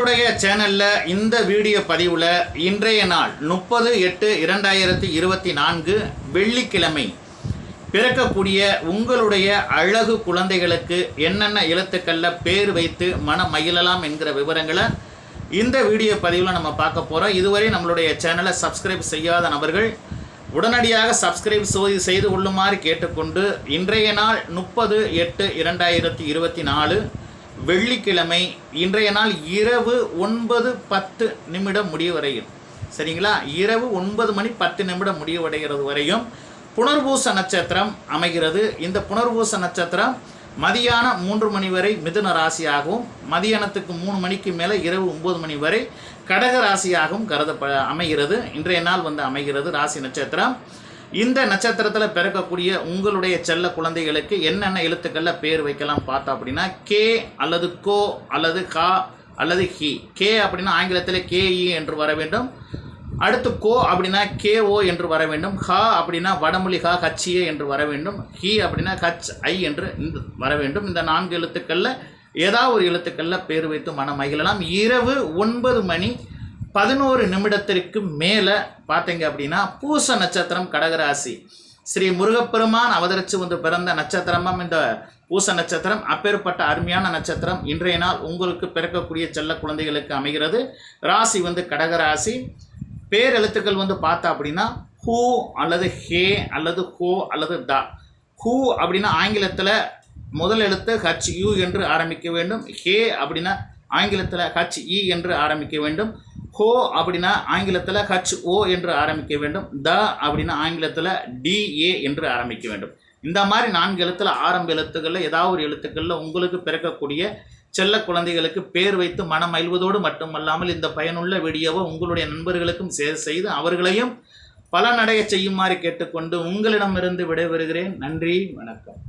நம்மளுடைய சேனலில் இந்த வீடியோ பதிவில் இன்றைய நாள் முப்பது எட்டு இரண்டாயிரத்தி இருபத்தி நான்கு வெள்ளிக்கிழமை. பிறக்கக்கூடிய உங்களுடைய அழகு குழந்தைகளுக்கு என்னென்ன எழுத்துக்களில் பேர் வைத்து மன மகிழலாம் என்கிற விவரங்களை இந்த வீடியோ பதிவில் நம்ம பார்க்க போகிறோம் இதுவரை நம்மளுடைய சேனலை சப்ஸ்கிரைப் செய்யாத நபர்கள் உடனடியாக சப்ஸ்கிரைப் செய்து கொள்ளுமாறு கேட்டுக்கொண்டு இன்றைய நாள் முப்பது எட்டு இரண்டாயிரத்தி இருபத்தி நாலு வெள்ளிக்கிழமை இன்றைய நாள் இரவு ஒன்பது பத்து நிமிடம் முடிய வரையில் சரிங்களா? இரவு ஒன்பது மணி பத்து நிமிடம் முடிவடைகிறது வரையும் புனர்பூச நட்சத்திரம் அமைகிறது. இந்த புனர்பூச நட்சத்திரம் மதியானம் மூன்று மணி வரை மிதுன ராசியாகவும் மதியானத்துக்கு மூணு மணிக்கு மேலே இரவு ஒம்பது மணி வரை கடக ராசியாகவும் கருதப்ப அமைகிறது. இன்றைய நாள் வந்து அமைகிறது ராசி நட்சத்திரம். இந்த நட்சத்திரத்தில் பிறக்கக்கூடிய உங்களுடைய செல்ல குழந்தைகளுக்கு என்னென்ன எழுத்துக்களில் பேர் வைக்கலாம் பார்த்தோம் அப்படின்னா கே அல்லது கோ அல்லது கா அல்லது ஹி. கே அப்படின்னா ஆங்கிலத்தில் கேஇ என்று வர வேண்டும். அடுத்து கோ அப்படின்னா கேஓ என்று வர வேண்டும். ஹா அப்படின்னா வடமொழி ஹா ஹச்சிஏ என்று வர வேண்டும். ஹி அப்படின்னா ஹச் ஐ என்று வர வேண்டும். இந்த நான்கு எழுத்துக்களில் ஏதாவது ஒரு எழுத்துக்களில் பேர் வைத்து மனம் மகிழலாம். இரவு ஒன்பது மணி பதினோரு நிமிடத்திற்கு மேலே பார்த்தீங்க அப்படின்னா பூச நட்சத்திரம் கடகராசி. ஸ்ரீ முருகப்பெருமான் அவதரித்து வந்து பிறந்த நட்சத்திரமும் இந்த பூச நட்சத்திரம் அப்பேற்பட்ட அருமையான நட்சத்திரம். இன்றைய நாள் உங்களுக்கு பிறக்கக்கூடிய செல்ல குழந்தைகளுக்கு அமைகிறது. ராசி வந்து கடகராசி. பேரெழுத்துக்கள் வந்து பார்த்தா அப்படின்னா ஹூ அல்லது ஹே அல்லது ஹோ அல்லது த. ஹூ அப்படின்னா ஆங்கிலத்தில் முதல் எழுத்து ஹச் யூ என்று ஆரம்பிக்க வேண்டும். ஹே அப்படின்னா ஆங்கிலத்தில் ஹச் இ என்று ஆரம்பிக்க வேண்டும். ஹோ அப்படின்னா ஆங்கிலத்தில் ஹச் ஓ என்று ஆரம்பிக்க வேண்டும். த அப்படின்னா ஆங்கிலத்தில் டிஏ என்று ஆரம்பிக்க வேண்டும். இந்த மாதிரி நான்கு எழுத்தில் ஆரம்ப எழுத்துக்களில் ஏதாவது ஒரு எழுத்துக்களில் உங்களுக்கு பிறக்கக்கூடிய செல்ல குழந்தைகளுக்கு பேர் வைத்து மனம் மகிழ்வதோடு மட்டுமல்லாமல் இந்த பயனுள்ள வீடியோவை உங்களுடைய நண்பர்களுக்கும் சேர் செய்து அவர்களையும் பலனடைய செய்யுமாறு கேட்டுக்கொண்டு உங்களிடமிருந்து விடைபெறுகிறேன். நன்றி வணக்கம்.